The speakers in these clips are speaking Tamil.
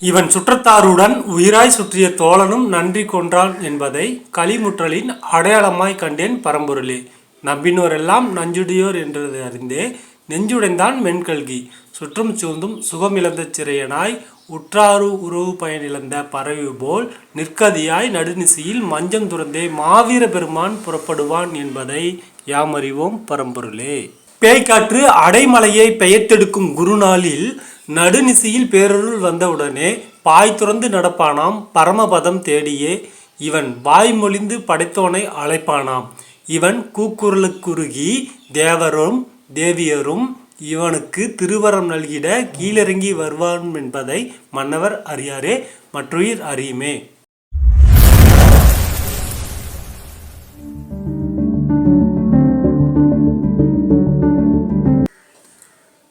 இவன் சுற்றத்தாருடன் உயிராய் சுற்றிய தோழனும் நன்றி கொன்றான் என்பதை களிமுற்றலின் அடையாளமாய் கண்டேன் பரம்பொருளே. நம்பினோரெல்லாம் நஞ்சுடையோர் என்றது அறிந்தே நெஞ்சுடைந்தான் மென்கல்கி. சுற்றும் சூழ்ந்தும் சுகமிழந்த சிறையனாய் உற்றாறு உறவு பயனிழந்த பறவை போல் நிற்கதியாய் நடுநிசியில் மஞ்சம் துறந்தே மாவீர பெருமான் புறப்படுவான் என்பதை யாம் அறிவோம் பரம்பொருளே. பேய்காற்று அடைமலையை பெயர்த்தெடுக்கும் குருநாளில் நடுநிசியில் பேரருள் வந்தவுடனே பாய் துறந்து நடப்பானாம் பரமபதம் தேடியே. இவன் வாய்மொழிந்து படைத்தோனை அழைப்பானாம். இவன் கூக்குரலுக்குருகி தேவரும் தேவியரும் இவனுக்கு திருவரம் நல்கிட கீழிறங்கி வருவான் என்பதை மன்னவர் அறியாரே மற்றுயிர் அறியுமே.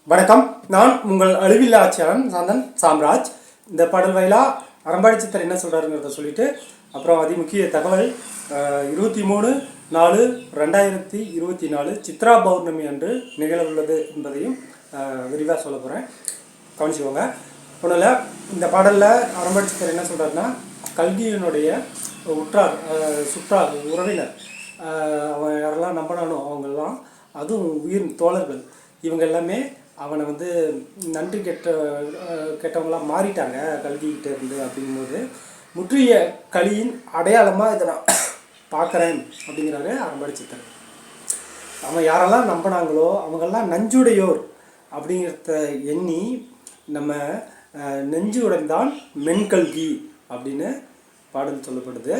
வணக்கம். நான் உங்கள் அழிவில்லா ஆட்சியாளன் சாந்தன் சாம்ராஜ். இந்த பாடல் வாயிலா அரம்பாடி சித்தர் என்ன சொல்கிறாருங்கிறத சொல்லிட்டு அப்புறம் அதி முக்கிய தகவல் இருபத்தி மூணு நாலு ரெண்டாயிரத்தி இருபத்தி நாலு சித்ரா பௌர்ணமி அன்று நிகழவுள்ளது என்பதையும் விரிவாக சொல்ல போகிறேன் கவனிச்சுக்கோங்க. ஒன்றும் இந்த பாடலில் அரம்பாடி என்ன சொல்கிறாருன்னா கல்கியினுடைய உற்றார் சுற்றார் உறவினர் அவன் யாரெல்லாம் நம்பினானோ அவங்கெல்லாம் அதுவும் உயிர் தோழர்கள். இவங்க எல்லாமே அவனை வந்து நன்றி கெட்ட கெட்டவங்களாம் மாறிட்டாங்க கல்கிக்கிட்ட இருந்து அப்படிங்கும்போது. முற்றிய கலியின் அடையாளமாக இதை நான் பார்க்குறேன் அப்படிங்கிறாரு அறம்படி சித்தர். அவன் யாரெல்லாம் நம்பினாங்களோ அவங்கெல்லாம் நஞ்சுடையோர் அப்படிங்கிறத எண்ணி நம்ம நெஞ்சு உடைந்தான் மென்கல்கி அப்படின்னு பாடல் சொல்லப்படுது.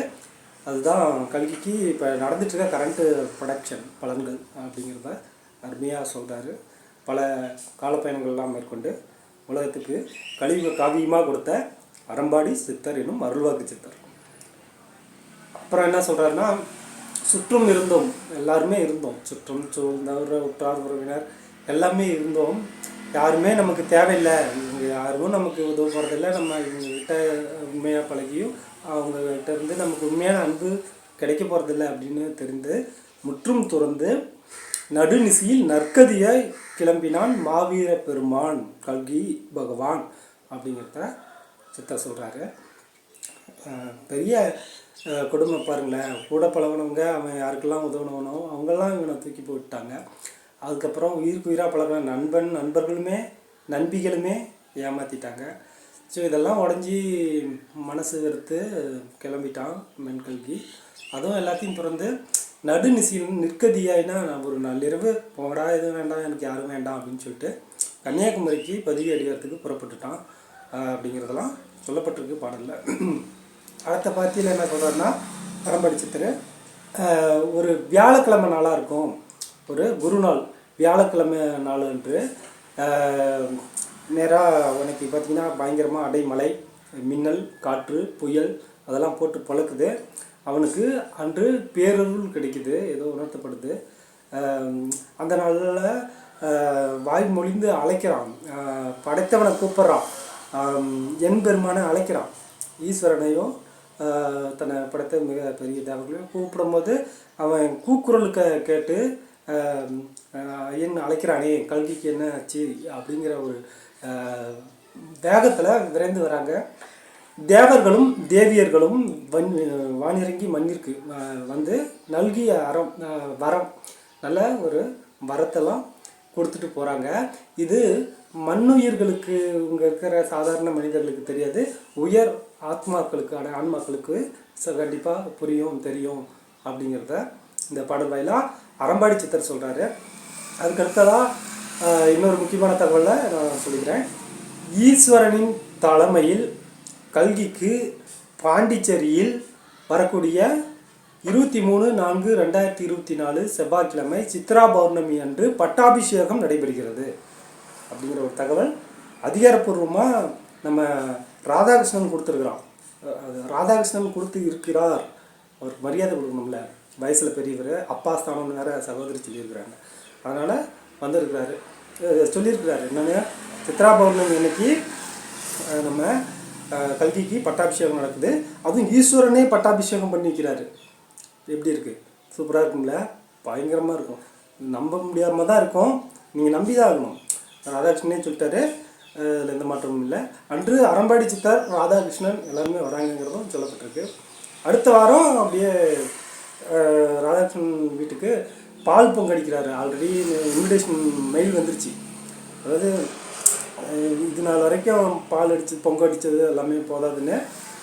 அதுதான் கல்கிக்கு இப்போ நடந்துட்டுருக்க கரண்ட்டு ப்ரொடக்ஷன் பலன்கள் அப்படிங்கிறத அருமையாக சொல்கிறாரு பல காலப்பயணங்கள்லாம் மேற்கொண்டு உலகத்துக்கு கழிவு காவியமாக கொடுத்த அறம்பாடி சித்தர் எனும் அருள்வாக்கு சித்தர். அப்புறம் என்ன சொல்கிறாருன்னா சுற்றும் இருந்தோம் எல்லாருமே இருந்தோம். சுற்றும் சூழ்ந்தவர் உற்றார் உறவினர் எல்லாமே இருந்தோம். யாருமே நமக்கு தேவையில்லை. இவங்க யாரும் நமக்கு உதவ போகிறதில்ல நம்ம இவங்ககிட்ட உண்மையாக பழகியும் அவங்ககிட்ட இருந்து நமக்கு உண்மையான அன்பு கிடைக்க போகிறதில்ல அப்படின்னு தெரிந்து முற்றும் துறந்து நடுநிசியில் நற்கதியை கிளம்பினான் மாவீர பெருமான் கல்கி பகவான் அப்படிங்கிறத சித்தா சொல்கிறாரு பெரிய குடும்பம் பாருங்களேன். கூட பழகினவங்க அவன் யாருக்கெல்லாம் உதவணுவனோ அவங்கெல்லாம் இவனை தூக்கி போட்டாங்க அதுக்கப்புறம் உயிருக்கு உயிராக பழகின நண்பன் நண்பர்களுமே நண்பிகளுமே ஏமாற்றிட்டாங்க ஸோ இதெல்லாம் உடஞ்சி மனசு வெறுத்து கிளம்பிட்டான் மென்கல்கி அதுவும் எல்லாத்தையும் பிறந்து நடுநிசையில் நிற்கதியாயினா நான் ஒரு நள்ளிரவு போடா எதுவும் வேண்டாம் எனக்கு யாரும் வேண்டாம் அப்படின்னு சொல்லிட்டு கன்னியாகுமரிக்கு பதிவு அடிக்கிறதுக்கு புறப்பட்டுட்டான். அப்படிங்கிறதெல்லாம் சொல்லப்பட்டிருக்கு பாடலில். அடுத்த பார்த்தியில் என்ன சொல்கிறாருன்னா பரம்படி ஒரு வியாழக்கிழமை நாளாக இருக்கும். ஒரு குருநாள் வியாழக்கிழமை நாள் என்று நேராக உனக்கு பார்த்திங்கன்னா பயங்கரமாக அடைமலை மின்னல் காற்று புயல் அதெல்லாம் போட்டு பழக்குது. அவனுக்கு அன்று பேரருள் கிடைக்குது ஏதோ உணர்த்தப்படுது. அந்த நாளில் வாய் மொழிந்து அழைக்கிறான். படைத்தவனை கூப்பிட்றான். என் பெருமானை அழைக்கிறான். ஈஸ்வரனையும் தன்னை படைத்த மிக பெரிய தேவர்களையும் கூப்பிடும்போது அவன் கூக்குரலுக்க கேட்டு என்ன அழைக்கிறானே கல்விக்கு என்ன ஆச்சு அப்படிங்கிற ஒரு வேகத்தில் விரைந்து வராங்க. தேவர்களும் தேவியர்களும் வன் வானிறங்கி மண்ணிற்கு வந்து நல்கிய அறம் வரம் நல்ல ஒரு வரத்தெல்லாம் கொடுத்துட்டு போகிறாங்க இது மண்ணுயிர்களுக்கு இங்கே இருக்கிற சாதாரண மனிதர்களுக்கு தெரியாது. உயர் ஆத்மாக்களுக்கு ஆன ஆன்மாக்களுக்கு கண்டிப்பாக புரியும் தெரியும் அப்படிங்கிறத இந்த பாடல் வாயிலாக அறம்பாடி சித்தர் சொல்கிறாரு அதுக்கு அடுத்ததாக இன்னொரு முக்கியமான தகவலை நான் சொல்லிக்கிறேன். ஈஸ்வரனின் தலைமையில் கல்கிக்கு பாண்டிச்சேரியில் வரக்கூடிய இருபத்தி மூணு நான்கு ரெண்டாயிரத்தி இருபத்தி நாலு செவ்வாய்க்கிழமை சித்ரா பௌர்ணமி அன்று பட்டாபிஷேகம் நடைபெறுகிறது. அப்படிங்கிற ஒரு தகவல் அதிகாரப்பூர்வமாக நம்ம ராதாகிருஷ்ணன் கொடுத்துருக்குறான். ராதாகிருஷ்ணன் கொடுத்து இருக்கிறார். அவருக்கு மரியாதை கொடுக்கணும்ல. வயசில் பெரியவர் அப்பா ஸ்தானம்னு வேற சகோதரி சொல்லியிருக்கிறாங்க. அதனால் வந்திருக்கிறாரு. சொல்லியிருக்கிறாரு. என்னென்ன சித்ரா பௌர்ணமி அன்னைக்கு நம்ம கல்கிக்கு பட்டாபிஷேகம் நடக்குது. அதுவும் ஈஸ்வரனே பட்டாபிஷேகம் பண்ணிக்கிறாரு. எப்படி இருக்குது சூப்பராக இருக்கும்ல? பயங்கரமாக இருக்கும். நம்ப முடியாமல் தான் இருக்கும். நீங்கள் நம்பி தான் ஆகணும். ராதாகிருஷ்ணனே சொல்லிட்டாரு. அதில் எந்த மாற்றமும் இல்லை. அன்று அரம்பாடி சித்தார் ராதாகிருஷ்ணன் எல்லாருமே வராங்கங்கிறதும் சொல்லப்பட்டிருக்கு. அடுத்த வாரம் அப்படியே ராதாகிருஷ்ணன் வீட்டுக்கு பால் பொங்கடிக்கிறாரு. ஆல்ரெடி இன்விடேஷன் மெயில் வந்துருச்சு. அதாவது இது நாள் வரைக்கும் பால் அடிச்சு பொங்க அடித்தது எல்லாமே போதாதுன்னு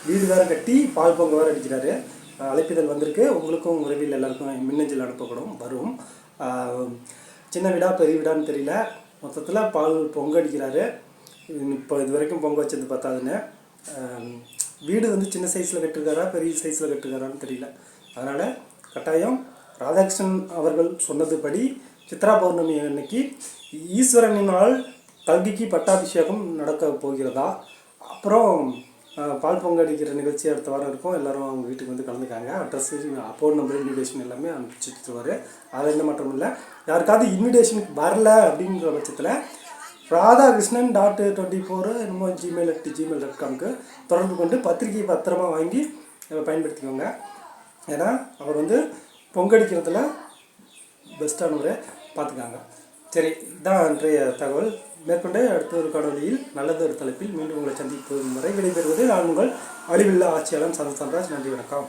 வீடு வேற கட்டி பால் பொங்க வேற அடிக்கிறாரு. அழைப்பிதழ் வந்திருக்கு. உங்களுக்கும் உறவில் எல்லாருக்கும் மின்னஞ்சல் அனுப்பப்படும். வரும். சின்ன விடா பெரிய வீடான்னு தெரியல. மொத்தத்தில் பால் பொங்க அடிக்கிறாரு இப்போ இது வரைக்கும் பொங்க வச்சது பார்த்தாதுன்னு வீடு வந்து சின்ன சைஸில் கட்டிருக்காரா பெரிய சைஸில் கட்டிருக்காரான்னு தெரியல. அதனால் கட்டாயம் ராதாகிருஷ்ணன் அவர்கள் சொன்னதுபடி சித்ரா பௌர்ணமி அன்னைக்கு ஈஸ்வரனினால் கல்கிக்கு பட்டாபிஷேகம் நடக்க போகிறதா? அப்புறம் பால் பொங்கடிக்கிற நிகழ்ச்சி அடுத்த வாரம் இருக்கும். எல்லாரும் அவங்க வீட்டுக்கு வந்து கலந்துக்காங்க அட்ரஸ் ஃபோன் நம்பர் இன்விடேஷன் எல்லாமே அனுப்பிச்சு அதில் எந்த மாற்றம் இல்லை. யாருக்காவது இன்விடேஷனுக்கு வரல அப்படிங்கிற பட்சத்தில் ராதாகிருஷ்ணன் டாட் டுவெண்ட்டி ஃபோரு என்னமோ ஜிமெயில் அட் ஜிமெயில் டாட் காம்க்கு தொடர்பு கொண்டு பத்திரிகை பத்திரமா வாங்கி பயன்படுத்திக்கோங்க. ஏன்னா அவர் வந்து பொங்கடிக்கிறதுல பெஸ்ட்டானவரை பார்த்துக்காங்க. சரி இதான் இன்றைய தகவல். மேற்கொண்டு அடுத்த ஒரு காணொலியில் நல்லது ஒரு தலைப்பில் மீண்டும் உங்களை சந்திப்பது வரை விடைபெறுவது நான் உங்கள் அழிவில்லா ஆட்சியாளன் சந்தன் சந்திராஜ் நன்றி வணக்கம்.